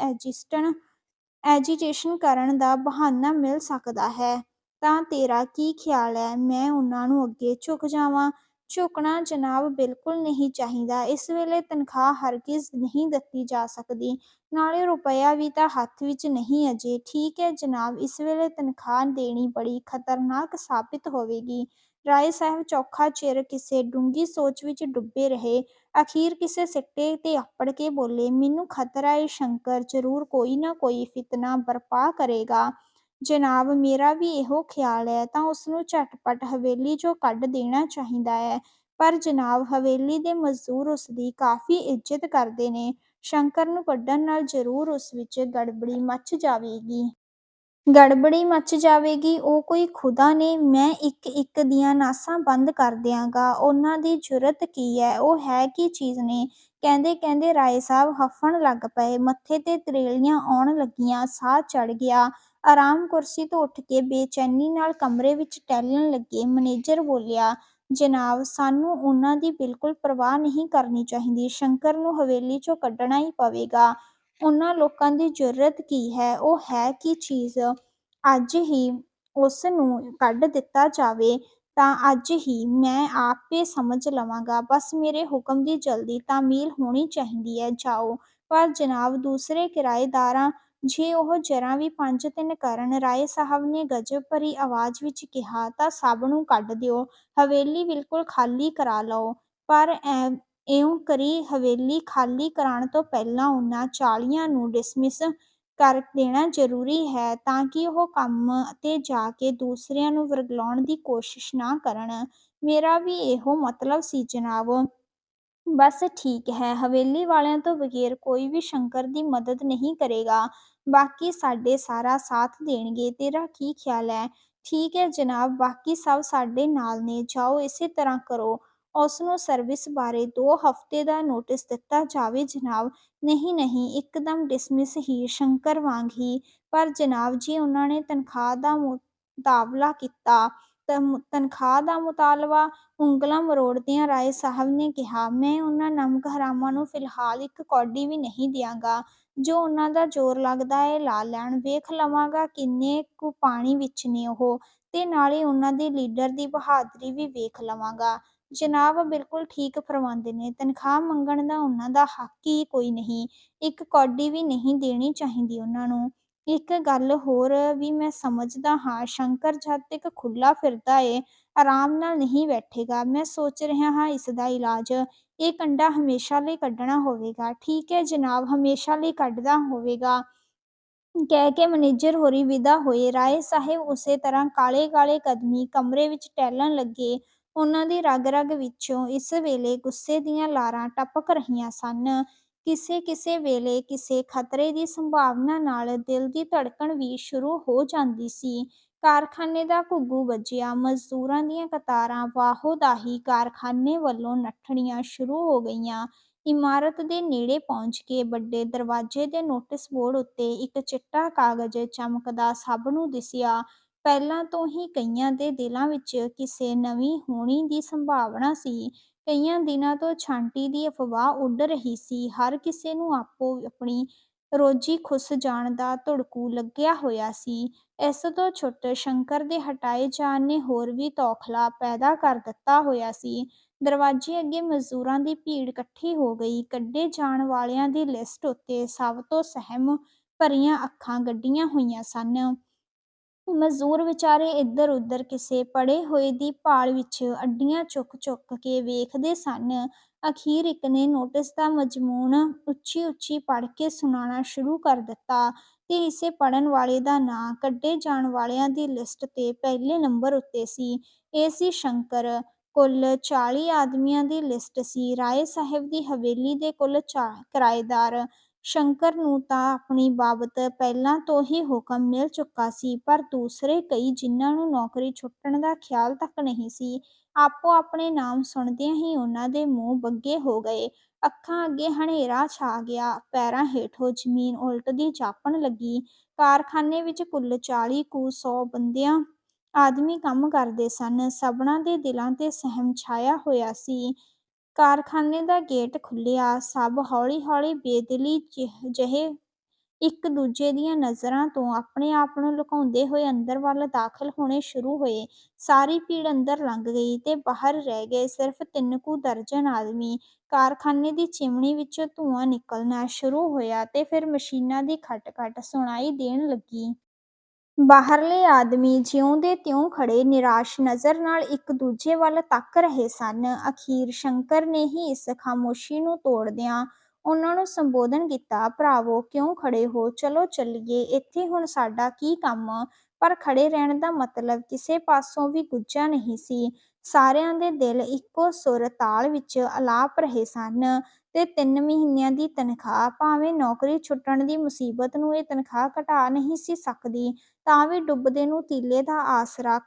ਐਜੀਟੇਸ਼ਨ ਕਰਨ ਦਾ ਬਹਾਨਾ ਮਿਲ ਸਕਦਾ ਹੈ।" "ਤਾਂ ਤੇਰਾ ਕੀ ਖ਼ਿਆਲ ਹੈ ਮੈਂ ਉਹਨਾਂ ਨੂੰ ਅੱਗੇ ਝੁਕ ਜਾਵਾਂ?" "ਝੁਕਣਾ ਜਨਾਬ ਬਿਲਕੁਲ ਨਹੀਂ ਚਾਹੀਦਾ। ਇਸ ਵੇਲੇ ਤਨਖ਼ਾਹ ਹਰਗਿਜ਼ ਨਹੀਂ ਦਿੱਤੀ ਜਾ ਸਕਦੀ। ਨਾਲੇ ਰੁਪਇਆ ਵੀ ਤਾਂ ਹੱਥ ਵਿੱਚ ਨਹੀਂ ਅਜੇ।" "ਠੀਕ ਹੈ ਜਨਾਬ, ਇਸ ਵੇਲੇ ਤਨਖ਼ਾਹ ਦੇਣੀ ਬੜੀ ਖ਼ਤਰਨਾਕ ਸਾਬਿਤ ਹੋਵੇਗੀ।" ਰਾਏ ਸਾਹਿਬ ਚੌਖਾ ਚਿਰ ਕਿਸੇ ਡੂੰਘੀ ਸੋਚ ਵਿੱਚ ਡੁੱਬੇ ਰਹੇ। ਅਖ਼ੀਰ ਕਿਸੇ ਸਿੱਟੇ ਤੇ ਅੱਪੜ ਕੇ ਬੋਲੇ, "ਮੈਨੂੰ ਖ਼ਤਰਾ ਏ ਸ਼ੰਕਰ ਜ਼ਰੂਰ ਕੋਈ ਨਾ ਕੋਈ ਫ਼ਿਤਨਾ ਬਰਪਾ ਕਰੇਗਾ।" "ਜਨਾਬ, ਮੇਰਾ ਵੀ ਇਹੋ ਖ਼ਿਆਲ ਹੈ "ਤਾਂ ਉਸਨੂੰ ਝਟਪਟ ਹਵੇਲੀ 'ਚੋਂ ਕੱਢ ਦੇਣਾ ਚਾਹੀਦਾ ਹੈ "ਪਰ ਜਨਾਬ, ਹਵੇਲੀ ਦੇ ਮਜ਼ਦੂਰ ਉਸਦੀ ਕਾਫ਼ੀ ਇੱਜ਼ਤ ਕਰਦੇ ਨੇ। ਸ਼ੰਕਰ ਨੂੰ ਕੱਢਣ ਨਾਲ ਜ਼ਰੂਰ ਉਸ ਵਿੱਚ ਗੜਬੜੀ ਮੱਚ ਜਾਵੇਗੀ।" "ਗੜਬੜੀ ਮੱਚ ਜਾਵੇਗੀ? ਉਹ ਕੋਈ ਖ਼ੁਦਾ ਨੇ? ਮੈਂ ਇੱਕ-ਇੱਕ ਦੀਆਂ ਨਾਸਾਂ ਬੰਦ ਕਰ ਦਿਆਂਗਾ। ਉਹਨਾਂ ਦੀ ਜੁਰਅਤ ਕੀ ਹੈ ਉਹ ਹੈ ਕੀ ਚੀਜ਼ ਨੇ?" ਕਹਿੰਦੇ-ਕਹਿੰਦੇ ਰਾਏ ਸਾਹਿਬ ਹਫ਼ਣ ਲੱਗ ਪਏ। ਮੱਥੇ 'ਤੇ ਤਰੇਲੀਆਂ ਆਉਣ ਲੱਗੀਆਂ। ਸਾਹ ਚੜ੍ਹ ਗਿਆ। ਆਰਾਮ ਕੁਰਸੀ ਤੋਂ ਉੱਠ ਕੇ ਬੇਚੈਨੀ ਨਾਲ ਕਮਰੇ ਵਿੱਚ ਟਹਿਲਣ ਲੱਗੇ। ਮੈਨੇਜਰ ਬੋਲਿਆ, "ਜਨਾਬ, ਸਾਨੂੰ ਉਹਨਾਂ ਦੀ ਬਿਲਕੁਲ ਪਰਵਾਹ ਨਹੀਂ ਕਰਨੀ ਚਾਹੀਦੀ। ਸ਼ੰਕਰ ਨੂੰ ਹਵੇਲੀ 'ਚੋਂ ਕੱਢਣਾ ਹੀ ਪਵੇਗਾ।" "ਉਹਨਾਂ ਲੋਕਾਂ ਦੀ ਜੁਰਅਤ ਕੀ ਹੈ? ਉਹ ਹੈ ਕੀ ਚੀਜ਼? ਅੱਜ ਹੀ ਉਸ ਨੂੰ ਕੱਢ ਦਿੱਤਾ ਜਾਵੇ ਤਾਂ ਅੱਜ ਹੀ ਮੈਂ ਆਪੇ ਸਮਝ ਲਵਾਂਗਾ। ਬਸ ਮੇਰੇ ਹੁਕਮ ਦੀ ਜਲਦੀ ਤਾਮੀਲ ਹੋਣੀ ਚਾਹੀਦੀ ਹੈ ਜਾਓ।" "ਪਰ ਜਨਾਬ, ਦੂਸਰੇ ਕਿਰਾਏਦਾਰਾਂ? ਜੇ ਉਹ ਜ਼ਰਾ ਵੀ ਪੰਜ-ਤਿੰਨ ਕਰਨ?" ਰਾਏ ਸਾਹਿਬ ਨੇ ਗਜ਼ਬ ਭਰੀ ਆਵਾਜ਼ ਵਿੱਚ ਕਿਹਾ, "ਤਾਂ ਸਭ ਨੂੰ ਕੱਢ ਦਿਓ। ਹਵੇਲੀ ਬਿਲਕੁਲ ਖਾਲੀ ਕਰਾ ਲਓ।" "ਪਰ ਇਉਂ ਕਰੀਂ ਹਵੇਲੀ ਖਾਲੀ ਕਰਾਉਣ ਤੋਂ ਪਹਿਲਾਂ ਉਹਨਾਂ ਚਾਲੀਆਂ ਨੂੰ ਡਿਸਮਿਸ ਕਰ ਦੇਣਾ ਜ਼ਰੂਰੀ ਹੈ ਤਾਂ ਕਿ ਉਹ ਕੰਮ 'ਤੇ ਜਾ ਕੇ ਦੂਸਰਿਆਂ ਨੂੰ ਵਰਗਲਾਉਣ ਦੀ ਕੋਸ਼ਿਸ਼ ਨਾ ਕਰਨ। ਮੇਰਾ ਵੀ ਇਹੋ ਮਤਲਬ ਸੀ ਜਨਾਬ। ਬਸ ਠੀਕ ਹੈ। ਹਵੇਲੀ ਵਾਲਿਆਂ ਤੋਂ ਬਗੈਰ ਕੋਈ ਵੀ ਸ਼ੰਕਰ ਦੀ ਮਦਦ ਨਹੀਂ ਕਰੇਗਾ। ਬਾਕੀ ਸਾਡੇ ਸਾਰਾ ਸਾਥ ਦੇਣਗੇ। ਤੇਰਾ ਕੀ ਖ਼ਿਆਲ ਹੈ? ਠੀਕ ਹੈ ਜਨਾਬ, ਬਾਕੀ ਸਭ ਸਾਡੇ ਨਾਲ ਨੇ। ਜਾਓ ਇਸੇ ਤਰ੍ਹਾਂ ਕਰੋ। ਉਸਨੂੰ ਸਰਵਿਸ ਬਾਰੇ ਦੋ ਹਫ਼ਤੇ ਦਾ ਨੋਟਿਸ ਦਿੱਤਾ ਜਾਵੇ ਜਨਾਬ। ਨਹੀਂ ਨਹੀਂ, ਇੱਕਦਮ ਡਿਸਮਿਸ ਹੀ, ਸ਼ੰਕਰ ਵਾਂਗ ਹੀ। ਪਰ ਜਨਾਬ ਜੀ ਉਹਨਾਂ ਨੇ ਤਨਖ਼ਾਹ ਦਾ ਮੁਤਾਬਲਾ ਕੀਤਾ। ਤਨਖ਼ਾਹ ਦਾ ਮੁਤਾਲਬਾ? ਉਂਗਲਾਂ ਮਰੋੜਦਿਆਂ ਰਾਏ ਸਾਹਿਬ ਨੇ ਕਿਹਾ, ਮੈਂ ਉਨ੍ਹਾਂ ਨਮਕ-ਹਰਾਮਾਂ ਨੂੰ ਫ਼ਿਲਹਾਲ ਇੱਕ ਕੌਡੀ ਵੀ ਨਹੀਂ ਦਿਆਂਗਾ। ਜੋ ਉਨ੍ਹਾਂ ਦਾ ਜ਼ੋਰ ਲੱਗਦਾ ਏ ਲਾ ਲੈਣ। ਵੇਖ ਲਵਾਂਗਾ ਕਿੰਨੇ ਕੁ ਪਾਣੀ ਵਿੱਚ ਨੇ ਉਹ, ਤੇ ਨਾਲੇ ਉਹਨਾਂ ਦੇ ਲੀਡਰ ਦੀ ਬਹਾਦਰੀ ਵੀ ਵੇਖ ਲਵਾਂਗਾ। ਜਨਾਬ ਬਿਲਕੁਲ ਠੀਕ ਫ਼ਰਮਾਉਂਦੇ ਨੇ। ਤਨਖ਼ਾਹ ਮੰਗਣ ਦਾ ਉਹਨਾਂ ਦਾ ਹੱਕ ਹੀ ਕੋਈ ਨਹੀਂ। ਇੱਕ ਕੌਡੀ ਵੀ ਨਹੀਂ ਦੇਣੀ ਚਾਹੀਦੀ ਉਹਨਾਂ ਨੂੰ। ਇੱਕ ਗੱਲ ਹੋਰ ਵੀ ਮੈਂ ਸਮਝਦਾ ਹਾਂ, ਸ਼ੰਕਰ ਜਦ ਤੀਕ ਖੁੱਲ੍ਹਾ ਫਿਰਦਾ ਏ, ਆਰਾਮ ਨਾਲ ਨਹੀਂ ਬੈਠੇਗਾ। ਮੈਂ ਸੋਚ ਰਿਹਾ ਹਾਂ ਇਸਦਾ ਇਲਾਜ। ਇਹ ਕੰਡਾ ਹਮੇਸ਼ਾ ਲਈ ਕੱਢਣਾ ਹੋਵੇਗਾ। ਠੀਕ ਹੈ ਜਨਾਬ, ਹਮੇਸ਼ਾ ਲਈ ਕੱਢਦਾ ਹੋਵੇਗਾ। ਕਹਿ ਕੇ ਮੈਨੇਜਰ ਹੋਰੀ ਵਿਦਾ ਹੋਏ। ਰਾਏ ਸਾਹਿਬ ਉਸੇ ਤਰ੍ਹਾਂ ਕਾਲੇ ਕਾਲੇ ਕਦਮੀ ਕਮਰੇ ਵਿੱਚ ਟਹਿਲਣ ਲੱਗੇ। ਉਹਨਾਂ ਦੀ ਰਗ-ਰਗ ਵਿੱਚੋਂ ਇਸ ਵੇਲੇ ਗੁੱਸੇ ਦੀਆਂ ਲਾਰਾਂ ਟਪਕ ਰਹੀਆਂ ਸਨ। ਕਿਸੇ-ਕਿਸੇ ਵੇਲੇ ਕਿਸੇ ਖ਼ਤਰੇ ਦੀ ਸੰਭਾਵਨਾ ਨਾਲ ਦਿਲ ਦੀ ਧੜਕਨ ਵੀ ਸ਼ੁਰੂ ਹੋ ਜਾਂਦੀ ਸੀ। ਕਾਰਖ਼ਾਨੇ ਦਾ ਘੁੱਗੂ ਵੱਜਿਆ। ਮਜ਼ਦੂਰਾਂ ਦੀਆਂ ਕਤਾਰਾਂ ਵਾਹੋ-ਦਾਹੀ ਕਾਰਖ਼ਾਨੇ ਵੱਲੋਂ ਨੱਠਣੀਆਂ ਸ਼ੁਰੂ ਹੋ ਗਈਆਂ। ਇਮਾਰਤ ਦੇ ਨੇੜੇ ਪਹੁੰਚ ਕੇ ਵੱਡੇ ਦਰਵਾਜ਼ੇ ਦੇ ਨੋਟਿਸ ਬੋਰਡ ਉੱਤੇ ਇੱਕ ਚਿੱਟਾ ਕਾਗਜ਼ ਚਮਕਦਾ ਸਭ ਨੂੰ ਦਿਸਿਆ। ਪਹਿਲਾਂ ਤੋਂ ਹੀ ਕਈਆਂ ਦੇ ਦਿਲਾਂ ਵਿੱਚ ਕਿਸੇ ਨਵੀਂ ਹੋਣੀ ਦੀ ਸੰਭਾਵਨਾ ਸੀ। ਕਈਆਂ ਦਿਨਾਂ ਤੋਂ ਛਾਂਟੀ ਦੀ ਅਫ਼ਵਾਹ ਉੱਡ ਰਹੀ ਸੀ। ਹਰ ਕਿਸੇ ਨੂੰ ਆਪੋ-ਆਪਣੀ ਰੋਜ਼ੀ ਖੁੱਸ ਜਾਣ ਦਾ ਧੜਕੂ ਲੱਗਿਆ ਹੋਇਆ ਸੀ। ਇਸ ਤੋਂ ਛੁੱਟ ਸ਼ੰਕਰ ਦੇ ਹਟਾਏ ਜਾਣ ਨੇ ਹੋਰ ਵੀ ਤੌਖਲਾ ਪੈਦਾ ਕਰ ਦਿੱਤਾ ਹੋਇਆ ਸੀ। ਦਰਵਾਜ਼ੇ ਅੱਗੇ ਮਜ਼ਦੂਰਾਂ ਦੀ ਭੀੜ ਇਕੱਠੀ ਹੋ ਗਈ। ਕੱਢੇ ਜਾਣ ਵਾਲਿਆਂ ਦੀ ਲਿਸਟ ਉੱਤੇ ਸਭ ਤੋਂ ਸਹਿਮ ਭਰੀਆਂ ਅੱਖਾਂ ਗੱਡੀਆਂ ਹੋਈਆਂ ਸਨ। ਮਜ਼ਦੂਰ ਵਿਚਾਰੇ ਇੱਧਰ-ਉੱਧਰ ਕਿਸੇ ਪੜੇ ਹੋਏ ਦੀ ਭਾਲ ਵਿੱਚ ਅੱਡੀਆਂ ਚੁੱਕ-ਚੁੱਕ ਕੇ ਵੇਖਦੇ ਸਨ। ਅਖ਼ੀਰ ਇੱਕ ਨੇ ਨੋਟਿਸ ਦਾ ਮਜ਼ਮੂਨ ਉੱਚੀ-ਉੱਚੀ ਪੜ੍ਹ ਕੇ ਸੁਣਾਉਣਾ ਸ਼ੁਰੂ ਕਰ ਦਿੱਤਾ, ਤੇ ਇਸੇ ਪੜ੍ਹਨ ਵਾਲੇ ਦਾ ਨਾਂ ਕੱਢੇ ਜਾਣ ਵਾਲਿਆਂ ਦੀ ਲਿਸਟ 'ਤੇ ਪਹਿਲੇ ਨੰਬਰ ਉੱਤੇ ਸੀ। ਇਹ ਸੀ ਸ਼ੰਕਰ। ਕੁੱਲ ਚਾਲੀ ਆਦਮੀਆਂ ਦੀ ਲਿਸਟ ਸੀ। ਰਾਏ ਸਾਹਿਬ ਦੀ ਹਵੇਲੀ ਦੇ ਕੁੱਲ ਕਿਰਾਏਦਾਰ। ਸ਼ੰਕਰ ਨੂੰ ਤਾਂ ਆਪਣੀ ਬਾਬਤ ਪਹਿਲਾਂ ਤੋਂ ਹੀ ਹੁਕਮ ਮਿਲ ਚੁੱਕਾ ਸੀ, ਪਰ ਦੂਸਰੇ ਕਈ ਜਿਨ੍ਹਾਂ ਨੂੰ ਨੌਕਰੀ ਛੁੱਟਣ ਦਾ ਖ਼ਿਆਲ ਤੱਕ ਨਹੀਂ ਸੀ, ਆਪੋ-ਆਪਣੇ ਨਾਮ ਸੁਣਦਿਆਂ ਹੀ ਉਨ੍ਹਾਂ ਦੇ ਮੂੰਹ ਬੱਗੇ ਹੋ ਗਏ। ਅੱਖਾਂ ਅੱਗੇ ਹਨੇਰਾ ਛਾ ਗਿਆ। ਪੈਰਾਂ ਹੇਠੋਂ ਜ਼ਮੀਨ ਉਲਟਦੀ ਜਾਪਣ ਲੱਗੀ। ਕਾਰਖ਼ਾਨੇ ਵਿੱਚ ਕੁੱਲ ਚਾਲੀ ਕੁ ਸੌ ਬੰਦਿਆਂ ਆਦਮੀ ਕੰਮ ਕਰਦੇ ਸਨ। ਸਭਨਾਂ ਦੇ ਦਿਲਾਂ 'ਤੇ ਸਹਿਮ ਛਾਇਆ ਹੋਇਆ ਸੀ। ਕਾਰਖ਼ਾਨੇ ਦਾ ਗੇਟ ਖੁੱਲ੍ਹਿਆ। ਸਭ ਹੌਲੀ-ਹੌਲੀ ਬੇਦਿਲੀ ਜਿਹੇ ਇੱਕ-ਦੂਜੇ ਦੀਆਂ ਨਜ਼ਰਾਂ ਤੋਂ ਆਪਣੇ-ਆਪ ਨੂੰ ਲੁਕਾਉਂਦੇ ਹੋਏ ਅੰਦਰ ਵੱਲ ਦਾਖ਼ਲ ਹੋਣੇ ਸ਼ੁਰੂ ਹੋਏ। ਸਾਰੀ ਭੀੜ ਅੰਦਰ ਲੰਘ ਗਈ ਤੇ ਬਾਹਰ ਰਹਿ ਗਏ ਸਿਰਫ਼ ਤਿੰਨ ਕੁ ਦਰਜਨ ਆਦਮੀ। ਕਾਰਖ਼ਾਨੇ ਦੀ ਚਿਮਨੀ ਵਿੱਚੋਂ ਧੂੰਆਂ ਨਿਕਲਣਾ ਸ਼ੁਰੂ ਹੋਇਆ ਤੇ ਫਿਰ ਮਸ਼ੀਨਾਂ ਦੀ ਖਟ-ਖਟ ਸੁਣਾਈ ਦੇਣ ਲੱਗੀ। ਬਾਹਰਲੇ ਆਦਮੀ ਜਿਉਂ ਦੇ ਤਿਉਂ ਖੜੇ ਨਿਰਾਸ਼ ਨਜ਼ਰ ਨਾਲ ਇੱਕ-ਦੂਜੇ ਵੱਲ ਤੱਕ ਰਹੇ ਸਨ। ਅਖ਼ੀਰ ਸ਼ੰਕਰ ਨੇ ਹੀ ਇਸ ਖ਼ਾਮੋਸ਼ੀ ਨੂੰ ਤੋੜਦਿਆਂ ਉਨ੍ਹਾਂ ਨੂੰ ਸੰਬੋਧਨ ਕੀਤਾ, ਭਰਾਵੋ, ਕਿਉਂ ਖੜੇ ਹੋ? ਚਲੋ ਚੱਲੀਏ। ਇੱਥੇ ਹੁਣ ਸਾਡਾ ਕੀ ਕੰਮ? ਪਰ ਖੜੇ ਰਹਿਣ ਦਾ ਮਤਲਬ ਕਿਸੇ ਪਾਸੋਂ ਵੀ ਗੁੱਜਾ ਨਹੀਂ ਸੀ। ਸਾਰਿਆਂ ਦੇ ਦਿਲ ਇੱਕੋ ਸੁਰ-ਤਾਲ ਵਿੱਚ ਅਲਾਪ ਰਹੇ ਸਨ, ਤੇ ਤਿੰਨ ਮਹੀਨਿਆਂ ਦੀ ਤਨਖ਼ਾਹ, ਭਾਵੇਂ ਨੌਕਰੀ ਛੁੱਟਣ ਦੀ ਮੁਸੀਬਤ ਨੂੰ ਇਹ ਤਨਖ਼ਾਹ ਘਟਾ ਨਹੀਂ ਸੀ ਸਕਦੀ, ਤਾਂ ਵੀ ਡੁੱਬਦੇ ਨੂੰ ਤੀਲੇ ਦਾ ਆਸਰਾ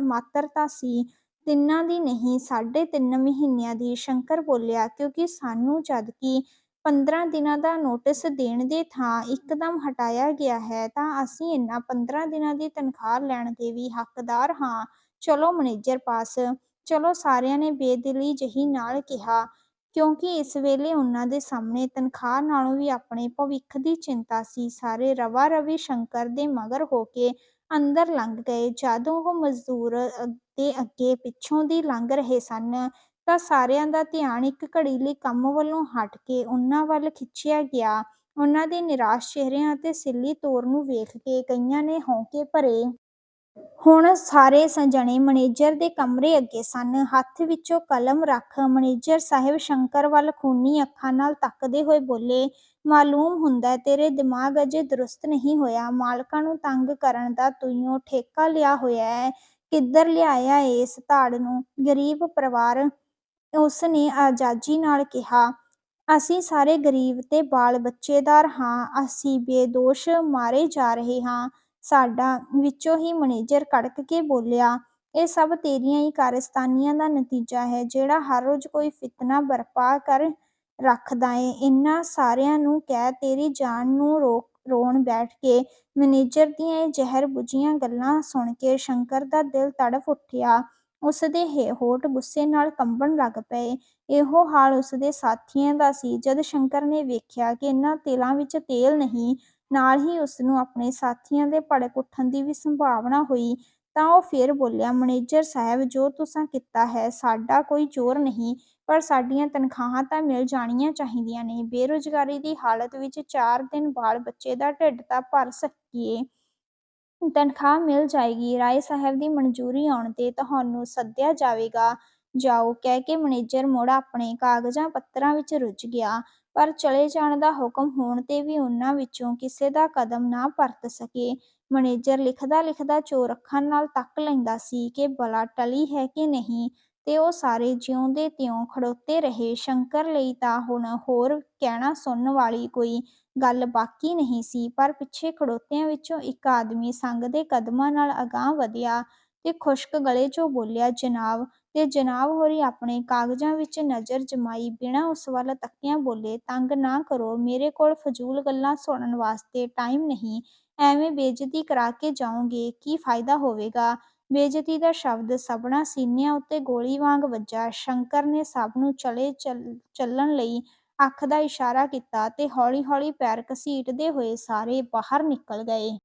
ਮਾਤਰ ਤਾਂ ਸੀ। ਤਿੰਨਾਂ ਦੀ ਨਹੀਂ, ਸਾਢੇ ਤਿੰਨ ਮਹੀਨਿਆਂ ਦੀ, ਸ਼ੰਕਰ ਬੋਲਿਆ, ਕਿਉਂਕਿ ਸਾਨੂੰ ਜਦਕਿ ਪੰਦਰਾਂ ਦਿਨਾਂ ਦਾ ਨੋਟਿਸ ਦੇਣ ਦੇ ਥਾਂ ਇੱਕਦਮ ਹਟਾਇਆ ਗਿਆ ਹੈ, ਤਾਂ ਅਸੀਂ ਇਹਨਾਂ ਪੰਦਰਾਂ ਦਿਨਾਂ ਦੀ ਤਨਖ਼ਾਹ ਲੈਣ ਦੇ ਵੀ ਹੱਕਦਾਰ ਹਾਂ। ਚਲੋ ਮੈਨੇਜਰ ਪਾਸ। ਚਲੋ ਸਾਰਿਆਂ ਨੇ ਬੇਦਿਲੀ ਜਿਹੀ ਨਾਲ ਕਿਹਾ, ਕਿਉਂਕਿ ਇਸ ਵੇਲੇ ਉਹਨਾਂ ਦੇ ਸਾਹਮਣੇ ਤਨਖ਼ਾਹ ਨਾਲੋਂ ਵੀ ਆਪਣੇ ਭਵਿੱਖ ਦੀ ਚਿੰਤਾ ਸੀ। ਸਾਰੇ ਰਵਾ-ਰਵੀ ਸ਼ੰਕਰ ਦੇ ਮਗਰ ਹੋ ਕੇ ਅੰਦਰ ਲੰਘ ਗਏ। ਜਦੋਂ ਉਹ ਮਜ਼ਦੂਰ ਦੇ ਅੱਗੇ-ਪਿੱਛੋਂ ਦੀ ਲੰਘ ਰਹੇ ਸਨ, ਤਾਂ ਸਾਰਿਆਂ ਦਾ ਧਿਆਨ ਇੱਕ ਘੜੀ ਲਈ ਕੰਮ ਵੱਲੋਂ ਹਟ ਕੇ ਉਹਨਾਂ ਵੱਲ ਖਿੱਚਿਆ ਗਿਆ। ਉਹਨਾਂ ਦੇ ਨਿਰਾਸ਼ ਚਿਹਰਿਆਂ ਅਤੇ ਸਿੱਲੀ ਤੋਰ ਨੂੰ ਵੇਖ ਕੇ ਕਈਆਂ ਨੇ ਹਉਕੇ ਭਰੇ। ਹੁਣ ਸਾਰੇ ਜਣੇ ਮੈਨੇਜਰ ਦੇ ਕਮਰੇ ਅੱਗੇ ਸਨ। ਹੱਥ ਵਿੱਚੋਂ ਕਲਮ ਰੱਖ ਮੈਨੇਜਰ ਸਾਹਿਬ ਸ਼ੰਕਰ ਵੱਲ ਖੂਨੀ ਅੱਖਾਂ ਨਾਲ ਤੱਕਦੇ ਹੋਏ ਬੋਲੇ, "ਮਾਲੂਮ ਹੁੰਦੈ ਤੇਰੇ ਦਿਮਾਗ ਅਜੇ ਦਰੁਸਤ ਨਹੀਂ ਹੋਇਆ। ਮਾਲਕਾਂ ਨੂੰ ਤੰਗ ਕਰਨ ਦਾ ਤੂੰਈਂ ਠੇਕਾ ਲਿਆ ਹੋਇਆ ਹੋਇਐ। ਕਿੱਧਰ ਲਿਆਇਐ ਇਸ ਧਾੜ ਨੂੰ?" "ਗ਼ਰੀਬ ਪਰਵਾਰ," ਉਸ ਨੇ ਆਜਾਜ਼ੀ ਨਾਲ ਕਿਹਾ। "ਅਸੀਂ ਸਾਰੇ ਗ਼ਰੀਬ ਤੇ ਬਾਲ-ਬੱਚੇਦਾਰ ਹਾਂ। ਅਸੀਂ ਬੇਦੋਸ਼ ਮਾਰੇ ਜਾ ਰਹੇ ਹਾਂ।" "ਸਾਡਾ?" ਵਿੱਚੋਂ ਹੀ ਮੈਨੇਜਰ ਕੜਕ ਕੇ ਬੋਲਿਆ। "ਇਹ ਸਭ ਤੇਰੀਆਂ ਈ ਕਾਰਿਸਤਾਨੀਆਂ ਦਾ ਨਤੀਜਾ ਹੈ, ਜਿਹੜਾ ਹਰ ਰੋਜ਼ ਕੋਈ ਫ਼ਿਤਨਾ ਬਰਪਾ ਕਰ ਰੱਖਦਾ ਏ ਇਹਨਾਂ ਸਾਰਿਆਂ ਨੂੰ ਕਹਿ ਤੇਰੀ ਜਾਨ ਨੂੰ ਰੋਕ ਰੋਣ ਬੈਠ ਕੇ।" ਮੈਨੇਜਰ ਦੀਆਂ ਇਹ ਜ਼ਹਿਰ-ਬੁੱਝੀਆਂ ਗੱਲਾਂ ਸੁਣ ਕੇ ਸ਼ੰਕਰ ਦਾ ਦਿਲ ਤੜਫ ਉੱਠਿਆ। ਉਸ ਦੇ ਹੋਂਠ ਗੁੱਸੇ ਨਾਲ ਕੰਬਣ ਲੱਗ ਪਏ। ਇਹੋ ਹਾਲ ਉਸਦੇ ਸਾਥੀਆਂ ਦਾ ਸੀ। ਜਦ ਸ਼ੰਕਰ ਨੇ ਵੇਖਿਆ ਕਿ ਇਹਨਾਂ ਤੇਲਾਂ ਵਿੱਚ ਤੇਲ ਨਹੀਂ, ਨਾਲ ਹੀ ਉਸ ਨੂੰ ਆਪਣੇ ਸਾਥੀਆਂ ਦੇ ਭੜਕ ਉੱਠਣ ਦੀ ਵੀ ਸੰਭਾਵਨਾ ਹੋਈ, ਤਾਂ ਉਹ ਫੇਰ ਬੋਲਿਆ, "ਮੈਨੇਜਰ ਸਾਹਿਬ, ਜੋ ਤੁਸਾਂ ਕੀਤਾ ਹੈ, ਸਾਡਾ ਕੋਈ ਜ਼ੋਰ ਨਹੀਂ, ਪਰ ਸਾਡੀਆਂ ਤਨਖ਼ਾਹਾਂ ਤਾਂ ਮਿਲ ਜਾਣੀਆਂ ਚਾਹੀਦੀਆਂ ਨੇ। ਬੇਰੁਜ਼ਗਾਰੀ ਦੀ ਹਾਲਤ ਵਿੱਚ ਚਾਰ ਦਿਨ ਬਾਲ-ਬੱਚੇ ਦਾ ਢਿੱਡ ਤਾਂ ਭਰ ਸਕੀਏ। ਤਨਖ਼ਾਹ ਮਿਲ ਜਾਏਗੀ। ਰਾਏ ਸਾਹਿਬ ਦੀ ਮਨਜ਼ੂਰੀ ਆਉਣ ’ਤੇ ਤੁਹਾਨੂੰ ਸੱਦਿਆ ਜਾਵੇਗਾ। ਜਾਓ।" ਕਹਿ ਕੇ ਮੈਨੇਜਰ ਮੁੜ ਆਪਣੇ ਕਾਗਜ਼ਾਂ-ਪੱਤਰਾਂ ਵਿੱਚ ਰੁੱਝ ਗਿਆ। ਪਰ ਚਲੇ ਜਾਣ ਦਾ ਹੁਕਮ ਹੋਣ ’ਤੇ ਵੀ ਉਹਨਾਂ ਵਿੱਚੋਂ ਕਿਸੇ ਦਾ ਕਦਮ ਨਾ ਪਰਤ ਸਕੇ। ਮੈਨੇਜਰ ਲਿਖਦਾ-ਲਿਖਦਾ ਚੋਰ ਅੱਖਾਂ ਨਾਲ ਤੱਕ ਲੈਂਦਾ ਸੀ ਕਿ ਬਲਾ ਟਲੀ ਹੈ ਕਿ ਨਹੀਂ, ਤੇ ਉਹ ਸਾਰੇ ਜਿਉਂ ਦੇ ਤਿਉਂ ਖੜੋਤੇ ਰਹੇ। ਸ਼ੰਕਰ ਲਈ ਤਾਂ ਹੁਣ ਹੋਰ ਕਹਿਣਾ-ਸੁਣਨ ਵਾਲੀ ਕੋਈ ਗੱਲ ਬਾਕੀ ਨਹੀਂ ਸੀ, ਪਰ ਪਿੱਛੇ ਖੜੋਤਿਆਂ ਵਿੱਚੋਂ ਇੱਕ ਆਦਮੀ ਸੰਗ ਦੇ ਕਦਮਾਂ ਨਾਲ ਅਗਾਂਹ ਵਧਿਆ ਤੇ ਖੁਸ਼ਕ ਗਲੇ ’ਚੋਂ ਬੋਲਿਆ, "ਜਨਾਬ।" ਤੇ ਜਨਾਬ ਹੋਰੀ ਆਪਣੇ ਕਾਗਜ਼ਾਂ ਵਿੱਚ ਨਜ਼ਰ ਜਮਾਈ ਬਿਨਾਂ ਉਸ ਵੱਲ ਤੱਕਿਆਂ ਬੋਲੇ, "ਤੰਗ ਨਾ ਕਰੋ, ਮੇਰੇ ਕੋਲ ਫਜ਼ੂਲ ਗੱਲਾਂ ਸੁਣਨ ਵਾਸਤੇ ਟਾਈਮ ਨਹੀਂ। ਐਵੇਂ ਬੇਇੱਜ਼ਤੀ ਕਰਾ ਕੇ ਜਾਓਗੇ, ਕੀ ਫ਼ਾਇਦਾ ਹੋਵੇਗਾ?" ਬੇਇੱਜ਼ਤੀ ਦਾ ਸ਼ਬਦ ਸਭਨਾਂ ਸੀਨਿਆਂ ਉੱਤੇ ਗੋਲੀ ਵਾਂਗ ਵੱਜਾ। ਸ਼ੰਕਰ ਨੇ ਸਭ ਨੂੰ ਚਲੇ ਚੱਲਣ ਲਈ ਅੱਖ ਦਾ ਇਸ਼ਾਰਾ ਕੀਤਾ ਤੇ ਹੌਲੀ-ਹੌਲੀ ਪੈਰ ਘਸੀਟਦੇ ਹੋਏ ਸਾਰੇ ਬਾਹਰ ਨਿਕਲ ਗਏ।